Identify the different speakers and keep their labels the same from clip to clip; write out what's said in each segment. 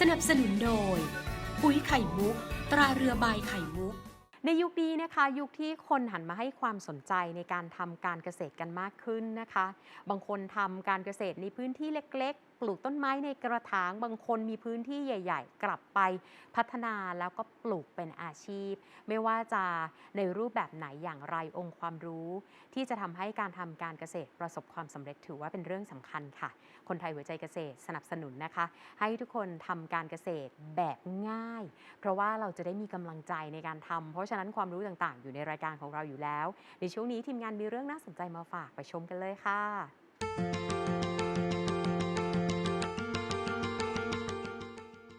Speaker 1: สนับสนุนโดย ปุ๋ยไข่มุก ตราเรือใบไข่มุก
Speaker 2: ในยุคนี้นะคะ ยุคที่คนหันมาให้ความสนใจในการทำการเกษตรกันมากขึ้นนะคะ บางคนทำการเกษตรในพื้นที่เล็กปลูกต้นไม้ในกระถาง บางคนมีพื้นที่ใหญ่ ๆ กลับไปพัฒนาแล้วก็ปลูกเป็นอาชีพ ไม่ว่าจะในรูปแบบไหนอย่างไรองค์ความรู้ ที่จะทำให้การทำการเกษตรประสบความสำเร็จถือว่าเป็นเรื่องสำคัญค่ะ คนไทยหัวใจเกษตรสนับสนุนนะคะ ให้ทุกคนทำการเกษตรแบบง่าย เพราะว่าเราจะได้มีกำลังใจในการทำเพราะฉะนั้นความรู้ต่างๆ อยู่ในรายการของเราอยู่แล้ว ในช่วงนี้ทีมงานมีเรื่องน่าสนใจมาฝากไปชมกันเลยค่ะ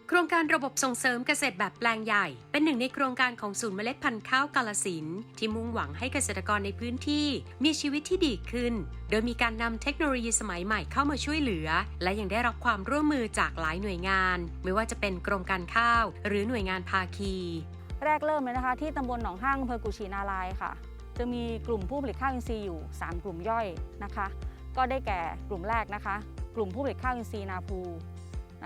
Speaker 1: โครงการระบบส่งเสริมเกษตรแบบแปลงใหญ่ เป็นหนึ่งในโครงการของศูนย์เมล็ดพันธุ์ข้าวกาลสินที่มุ่งหวังให้เกษตรกรในพื้นที่ มีชีวิตที่ดีขึ้น โดยมีการนำเทคโนโลยีสมัยใหม่เข้ามาช่วยเหลือ และยังได้รับความร่วมมือจากหลายหน่วยงาน ไม่ว่าจะเป็นกรมการข้าว หรือหน่วยงานภาคี
Speaker 3: แรกเริ่มเลยนะคะ ที่ตำบลหนองห้างอำเภอกุชินารายค่ะ จะมีกลุ่มผู้ผลิตข้าวอินทรีย์อยู่ 3 กลุ่มย่อยนะคะ ก็ได้แก่กลุ่มแรกนะคะ กลุ่มผู้ผลิตข้าวอินทรีย์นาภู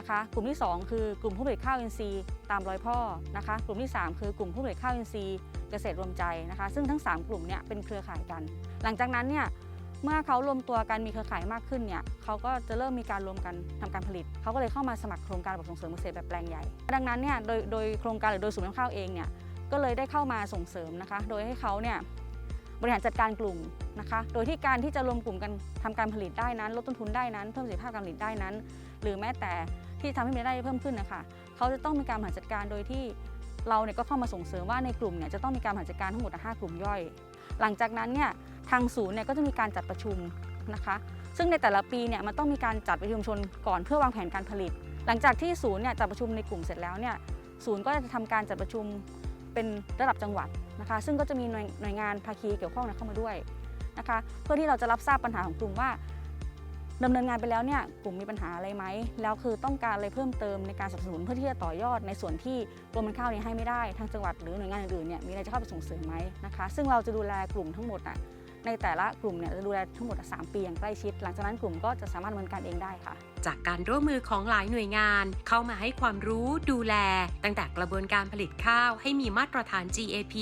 Speaker 3: นะคะ กลุ่มที่ 2 คือกลุ่มผู้ผลิตข้าวอินทรีย์ตามรอยพ่อนะคะ กลุ่มที่ 3 คือกลุ่มผู้ผลิตข้าวอินทรีย์เกษตรรวมใจนะคะ ซึ่งทั้ง 3 กลุ่มเนี่ยเป็นเครือข่ายกัน หลังจากนั้นเนี่ยเมื่อเขารวมตัวกันมีเครือข่ายมากขึ้นเนี่ยเขาก็จะเริ่มมีการรวมกันทำการผลิต เขาก็เลยเข้ามาสมัครโครงการระบบส่งเสริมเกษตรแบบแปลงใหญ่ ดังนั้นเนี่ยโดยโดยโครงการหรือโดยศูนย์นำข้าวเองเนี่ยก็เลยได้เข้ามาส่งเสริมนะคะ โดยให้เขาเนี่ย บริหารจัดการกลุ่มนะคะ โดยที่การที่จะรวมกลุ่มกันทำการผลิตได้นั้น ลดต้นทุนได้นั้น เพิ่มประสิทธิภาพการผลิตได้นั้น หรือแม้แต่ที่ทำให้มีรายได้เพิ่มขึ้นนะคะเขาจะต้องมีการบริหารจัดการโดยที่เราเนี่ยก็เข้ามาส่งเสริมว่าในกลุ่มเนี่ยจะต้องมีการบริหารจัดการทั้งหมดห้ากลุ่มย่อย หลังจากนั้นเนี่ยทางศูนย์เนี่ยก็จะมีการจัดประชุมนะคะ ซึ่งในแต่ละปีเนี่ยมันต้องมีการจัดประชุมชนก่อนเพื่อวางแผนการผลิต หลังจากที่ศูนย์เนี่ยจัดประชุมในกลุ่มเสร็จแล้วเนี่ยศูนย์ก็จะทำการจัดประชุม เป็นระดับจังหวัดนะคะ ซึ่งก็จะมีหน่วยวยงานภาคีเกี่ยวข้องเข้ามาด้วยนะคะ เพื่อที่เราจะรับทราบปัญหาของกลุ่มว่าดำเนินงานไปแล้วเนี่ยกลุ่มมีปัญหาอะไรไหมแล้วคือต้องการอะไรเพิ่มเติมในการสนับสนุนเพื่อที่จะต่อยอดในส่วนที่กรมการข้าวเนี่ยให้ไม่ได้ทางจังหวัดหรือหน่วยงานอื่นๆเนี่ยมีอะไรจะเข้าไปส่งเสริมไหมนะคะ ซึ่งเราจะดูแลกลุ่มทั้งหมดอะ ในแต่ละกลุ่มเนี่ยจะดูแลทั้งหมดอะสามปีอย่างใกล้ชิด หลังจากนั้นกลุ่มก็จะสามารถดำเนินการเองได้ค่ะ
Speaker 1: จากการร่วมมือของหลายหน่วยงาน เข้ามาให้ความรู้ดูแล ตั้งแต่กระบวนการผลิตข้าวให้มีมาตรฐาน GAP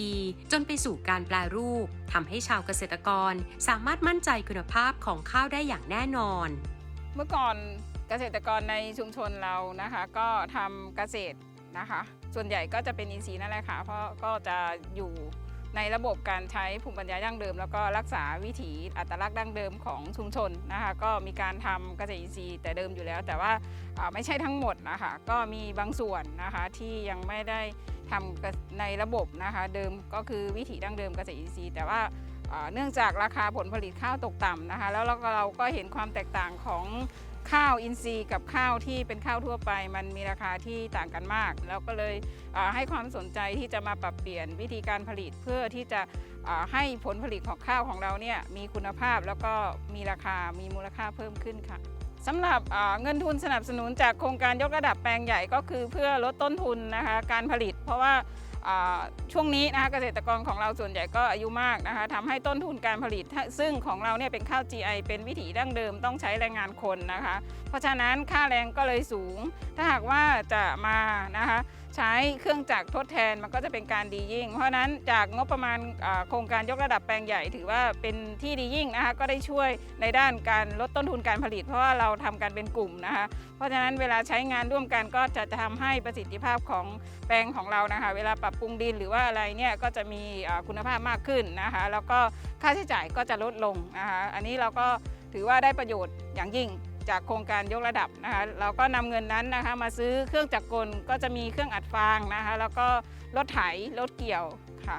Speaker 1: จนไปสู่การแปลรูปทำให้ชาวเกษตรกร สามารถมั่นใจคุณภาพของข้าวได้อย่างแน่นอน
Speaker 4: เมื่อก่อนเกษตรกรในชุมชนเรานะคะ ก็ทำเกษตรนะคะ ส่วนใหญ่ก็จะเป็นอินทรีย์นั่นแหละค่ะเพราะก็จะอยู่ ในระบบการใช้ภูมิปัญญาดั้งเดิม แล้วก็รักษาวิถีอัตลักษณ์ดั้งเดิมของชุมชนนะคะก็มีการทำเกษตรอินทรีย์แต่เดิมอยู่แล้ว แต่ว่าไม่ใช่ทั้งหมดนะคะก็มีบางส่วนนะคะที่ยังไม่ได้ทำในระบบนะคะเดิมก็คือวิถีดั้งเดิมเกษตรอินทรีย์แต่ว่า เนื่องจากราคาผลผลิตข้าวตกต่ำนะคะ แล้วเราก็เราก็เห็นความแตกต่างของข้าวอินทรีย์กับข้าวที่เป็นข้าวทั่วไป มันมีราคาที่ต่างกันมาก แล้วก็เลยให้ความสนใจที่จะมาปรับเปลี่ยนวิธีการผลิตเพื่อที่จะให้ผลผลิตของข้าวของเราเนี่ยมีคุณภาพแล้วก็มีราคามีมูลค่าเพิ่มขึ้นค่ะสำหรับเงินทุนสนับสนุนจากโครงการยกระดับแปลงใหญ่ก็คือเพื่อลดต้นทุนนะคะการผลิต เพราะว่า ช่วงนี้นะคะเกษตรกรของเราส่วนใหญ่ก็อายุมากนะคะทำให้ต้นทุนการผลิต ซึ่งของเราเนี่ยเป็นข้าว GI เป็นวิถีดั้งเดิมต้องใช้แรงงานคนนะคะ เพราะฉะนั้นค่าแรงก็เลยสูง ถ้าหากว่าจะมานะคะใช้เครื่องจักรทดแทนมันก็จะเป็นการดียิ่ง เพราะนั้นจากงบประมาณโครงการยกระดับแปลงใหญ่ถือว่าเป็นที่ดียิ่งนะคะก็ได้ช่วยในด้านการลดต้นทุนการผลิต เพราะว่าเราทำกันเป็นกลุ่มนะคะเพราะฉะนั้นเวลาใช้งานร่วมกันก็จะทำให้ประสิทธิภาพของแปลงของเรานะคะ เวลาปรับปรุงดินหรือว่าอะไรเนี่ยก็จะมีคุณภาพมากขึ้นนะคะ แล้วก็ค่าใช้จ่ายก็จะลดลงนะคะอันนี้เราก็ถือว่าได้ประโยชน์อย่างยิ่ง จากโครงการยกระดับนะคะเราก็นำเงินนั้นนะคะมาซื้อเครื่องจักรกลก็จะมีเครื่องอัดฟางนะคะแล้วก็รถไถรถเกี่ยวค่ะ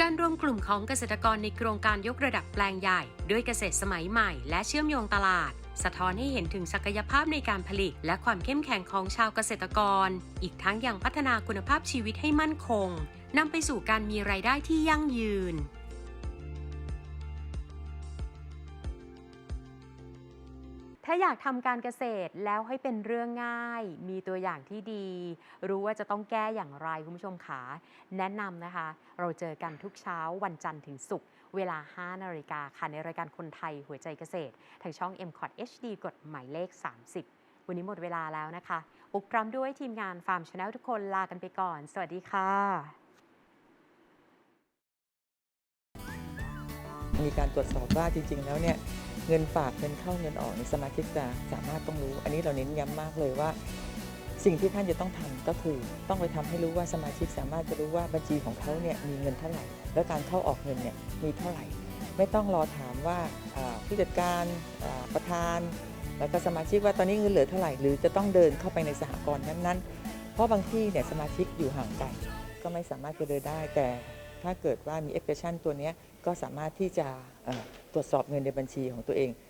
Speaker 1: การรวมกลุ่มของเกษตรกรในโครงการยกระดับแปลงใหญ่ ด้วยเกษตรสมัยใหม่ และเชื่อมโยงตลาด สะท้อนให้เห็นถึงศักยภาพในการผลิต และความเข้มแข็งของชาวเกษตรกร อีกทั้งยังพัฒนาคุณภาพชีวิตให้มั่นคงนำไปสู่การมีรายได้ที่ยั่งยืน
Speaker 2: ถ้าอยากทำการเกษตรแล้วให้เป็นเรื่องง่าย มีตัวอย่างที่ดี รู้ว่าจะต้องแก้อย่างไรคุณผู้ชมขาแนะนำนะคะ เราเจอกันทุกเช้าวันจันทร์ถึงศุกร์เวลา 5 นาฬิกาค่ะ ในรายการคนไทยหัวใจเกษตร ทางช่อง m c o t HD กดหมายเลข 30 วันนี้หมดเวลาแล้วนะคะ อุกรมด้วยทีมงานฟาร์มชาแนลทุกคนลากันไปก่อน สวัสดีค่ะ
Speaker 5: มีการตรวจสอบว่าจริง ๆ แล้วเนี่ยเงินฝากเงินเข้าเงินออกในสมาชิกจะสามารถต้องรู้ อันนี้เราเน้นย้ำมากเลยว่า สิ่งที่ท่านจะต้องทำก็คือ ต้องไปทำให้รู้ว่าสมาชิกสามารถจะรู้ว่าบัญชีของเขาเนี่ยมีเงินเท่าไหร่ แล้วการเข้าออกเงินเนี่ยมีเท่าไหร่ ไม่ต้องรอถามว่าผู้จัดการประธาน แล้วก็สมาชิกว่าตอนนี้เงินเหลือเท่าไหร่ หรือจะต้องเดินเข้าไปในสหกรณ์นั้นๆ เพราะบางที่เนี่ยสมาชิกอยู่ห่างไกลก็ไม่สามารถจะเดินได้แต่ ถ้าเกิดว่ามีแอปพลิเคชันตัวนี้ก็สามารถที่จะตรวจสอบเงินในบัญชีของตัวเอง